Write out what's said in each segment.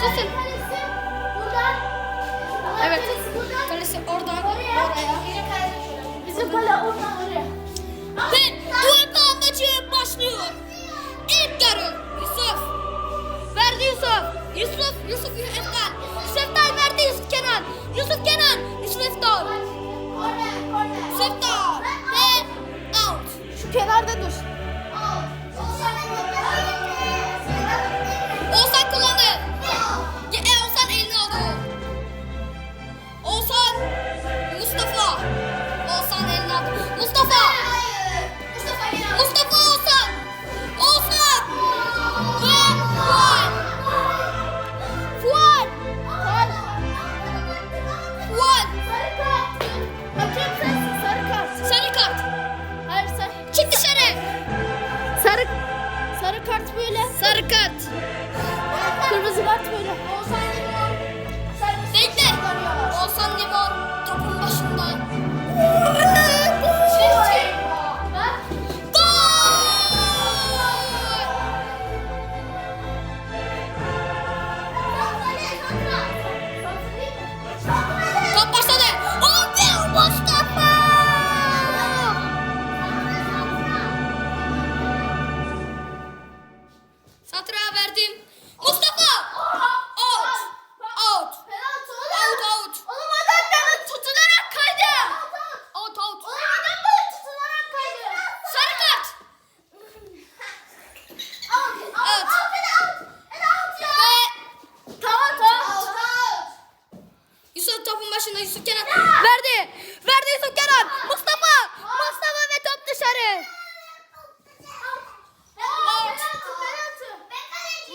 kalesi. Buradan. Evet. Kalesi oradan oraya. Bizim kale oradan oraya. Ve UEFA maçı başlıyor. İlk Yusuf. Verdi Yusuf. Yusuf, Yusuf Efkan. Yusuf Efkan verdi Yusuf Kenan. Yusuf Kenan, Yusuf Efkan. Yusuf Efkan. Ve out. Şu kenarda dur. Şubat böyle time.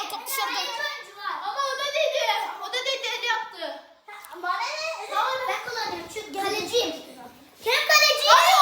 artık dışarıda. Ama o da dedi. O da dedi el yaptı. Bana ne? Ben kullanıyorum. Çünkü kaleciyim. Kim kaleci? Hayır.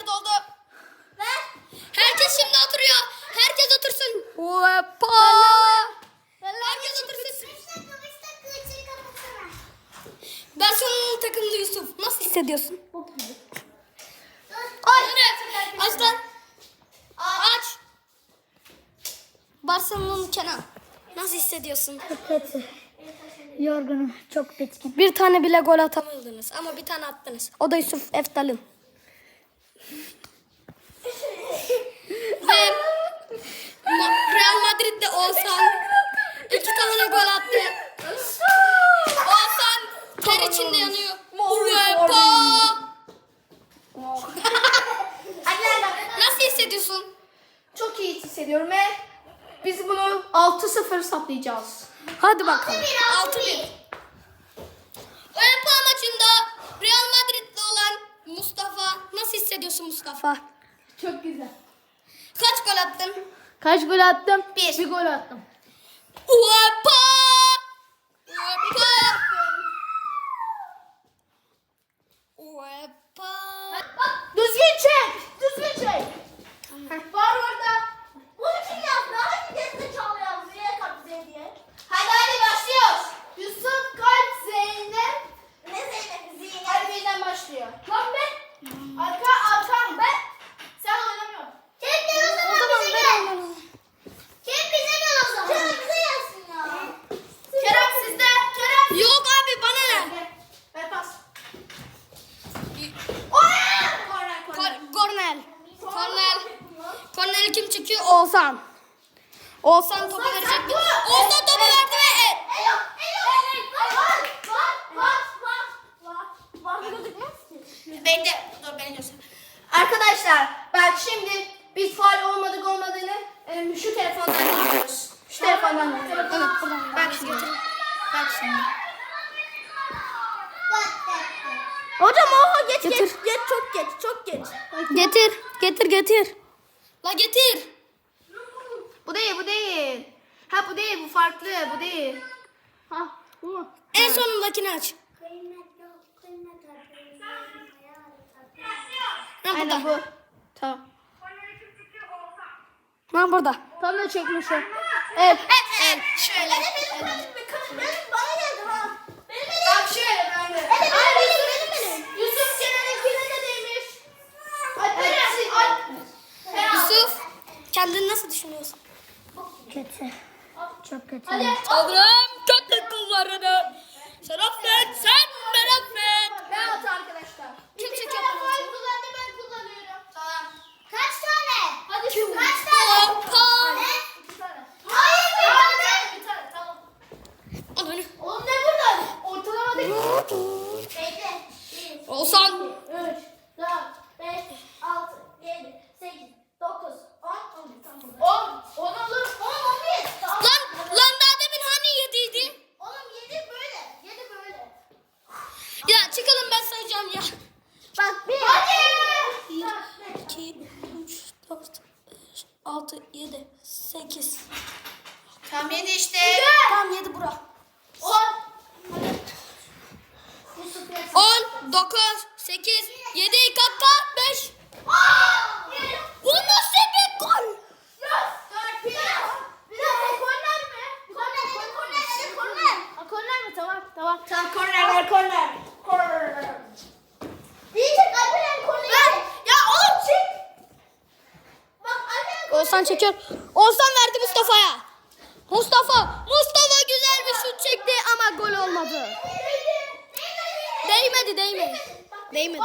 yarı doldu. Ver. Herkes şimdi oturuyor. Herkes otursun. Hoppa. Herkes otursun. Ben son takımlı Yusuf. Nasıl hissediyorsun? Ay. Aç lan. Aç. Barcelona'nın Kenan. Nasıl hissediyorsun? Kötü. Yorgunum. Çok bitkin. Bir tane bile gol atamadınız ama bir tane attınız. O da Yusuf Eftal'ın. Oğuzhan iki tane gol attı. Oğuzhan ter içinde yanıyor. Uepa! Nasıl hissediyorsun? Çok iyi hissediyorum ve biz bunu 6-0 saplayacağız. Hadi bakalım. 6-1. Uefa maçında Real Madrid'de olan Mustafa nasıl hissediyorsun Mustafa? Çok güzel. Kaç gol attın? Kaç gol attım? Bir. Bir gol attım. Uapa! Uapa! Uapa! Düzgün çek! Düzgün çek! Var orada. Bunun için yaptı. Hadi biz de çalayalım. Niye kalp diye. Hadi hadi başlıyoruz. Yusuf kalp Zeynep. Ne Zeynep? Zeynep. Kalbinden başlıyor. Lan be. Arka Oğuzhan topu verecekti. Oğuzhan topu verdi ve. Bekle. Dur beni göster. Arkadaşlar bak şimdi biz faal olmadık olmadığını e, şu telefondan görüyoruz. Şu telefondan görüyoruz. Evet. Bak şimdi. Bak şimdi. Hocam oha geç geç geç çok geç çok geç. Getir. Getir getir. La getir. Bu değil bu değil. Ha bu değil bu farklı bu değil. Ha bu. En sonundakini aç. Ha, Aynen burada. bu. Tamam. Ben burada. Tam da çekmiş o. Evet. Evet. Şöyle. Bana geldi ha. Bak şöyle ben de. Evet benim benim benim. Yusuf Kenan'ınkine de değmiş. Hadi Yusuf. Kendini nasıl düşünüyorsun? Kötü. Çok kötü. Tanrım kötü kullarını. Sen affet, sen ben affet. Ben at arkadaşlar. Kim Bir çekiyor tane bunu? faul kullandı ben kullanıyorum. Tamam. Kaç tane? Hadi kaç Hoppa. Ne? İki tane. Hayır bir tane. Bir tane tamam. Ananı. Oğlum ne buradan? Ortalama değil. Bekle. Bir, Oğuzhan. üç, dört, beş, altı, yedi, sekiz, dokuz, on, on bir. Tam burada. On. On olur. On, on bir. Tamam. Lan, lan daha demin hani yediydi? Oğlum yedi böyle. Yedi böyle. Ya çıkalım ben sayacağım ya. Bak bir. Hadi. 2, 3, 4, 5, 6, 7, 8. Tam yedi işte. Tamam 7 bura. On. 10, 9, 8, 7, kalk kalk 5. Bu nasıl bir gol? Korner mi? Tamam, tamam. Tamam, korner var, korner. Korner. İyi çek, Alperen korneri. Ya oğlum çek. Bak Alperen Oğuzhan çekiyor. Oğuzhan verdi Mustafa'ya. Mustafa, Mustafa güzel bir şut çekti ama gol olmadı. Değmedi, değmedi. Değmedi.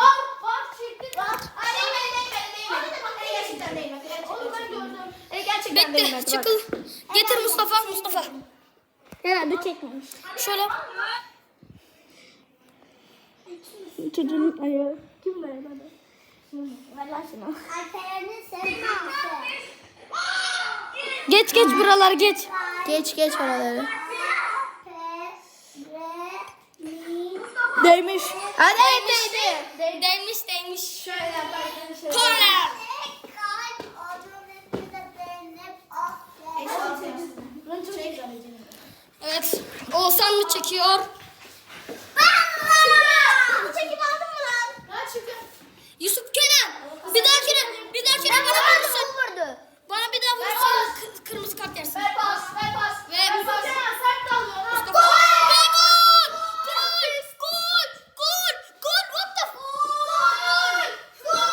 E, Bekle, çıkıl. Getir Mustafa, Mustafa. Herhalde çekmemiş. Şöyle. Çocuğun ayağı. Kim bana? Ver lan şunu. Geç geç buralar geç. Geç geç oraları. Değmiş. Hadi değdi. Değmiş, değmiş. Şöyle yaparken şöyle. Korner. Evet, Oğuzhan mı çekiyor? Yusuf Kenan. Bir dahakine, bir dahakine bana vurursun. Bana bir daha vurursan kı- yersin. Ver pas, ver pas. Ve Ver pas. Sert dalıyor. ha. Mustafa. Ve gol! Gol! Gol! Gol! Gol! What the Gol!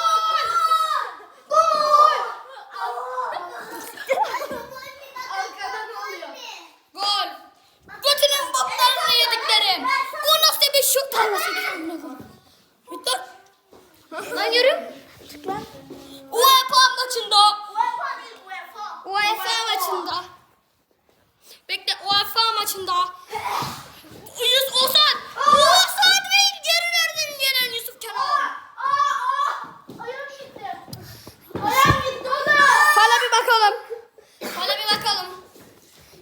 Gol! Gol! Arkadan oluyor. Gol! Götünün boklarını yediklerim. Bu nasıl bir şut? Bitti. Lan yürü. UEFA maçında. UEFA maçında. Bekle Maçında. Yusuf Ozan. Ozan ve gerilerden gelen Yusuf Kenan. Aa, aa! Ayağım gitti. Ayağım gitti oğlum. Hala bir bakalım. Hadi bir bakalım.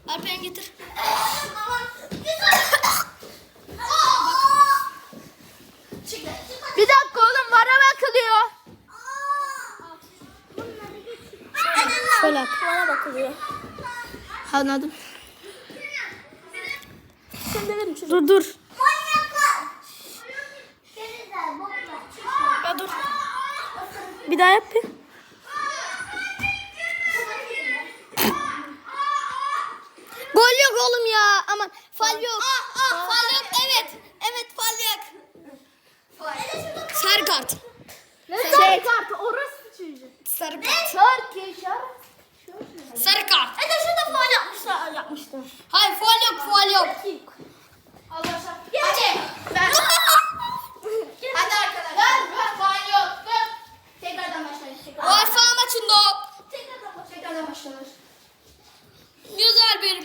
Alperen getir. Bir dakika oğlum vara bakılıyor. Şöyle. Vara bakılıyor. Anladım. Dur dur. Ya dur. Bir daha yap bir. Gol yok oğlum ya. Aman fal yok. Ah ah fal yok evet. Evet fal yok. Sarı kart. Şey, kartı orası çocuğu. Sarı kart. Şarkı şarkı. Sarı kart. E de şurada faal yapmışlar. Yapmışlar. Hayır faal yok faal yok. Arkadaşlar. Hadi. Ben. Hadi arkadaşlar. Ben banyo. Dur. Tekrardan başlayalım. Tekrardan, Orfa maçında tekrardan başlayalım. Tekrardan başlayalım. güzel bir.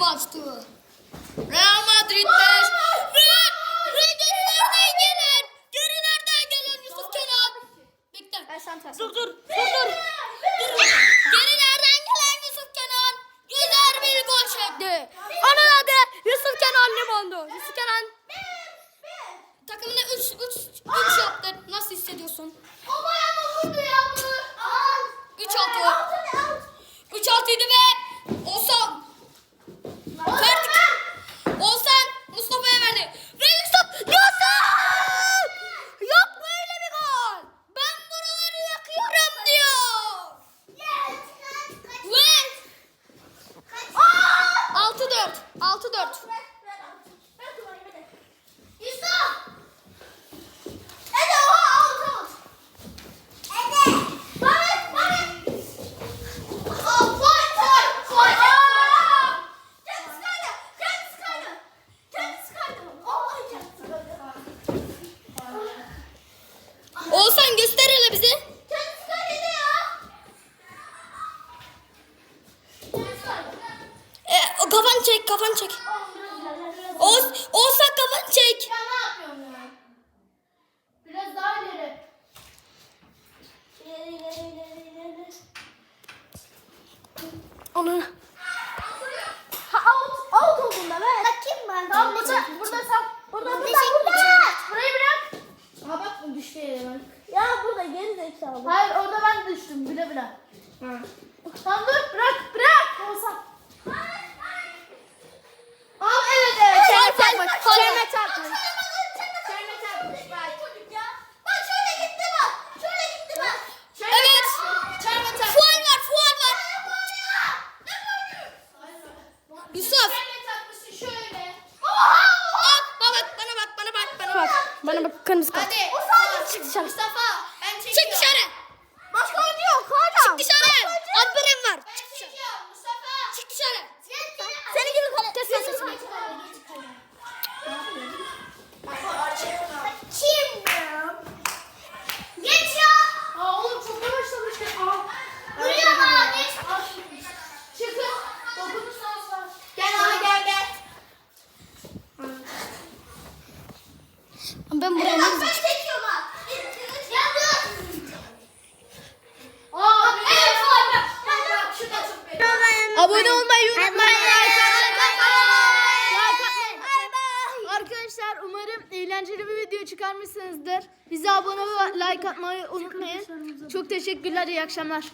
Yusuf. Şöyle. Bak bana bak bana bak bana bak. Bak bana bak kanımız kaç. Hadi. Mustafa. ben buraya ne güzel Abone olmayı unutmayın arkadaşlar. Arkadaşlar umarım eğlenceli bir video çıkarmışsınızdır. Bize abone ve like atmayı unutmayın. Çok teşekkürler. İyi akşamlar.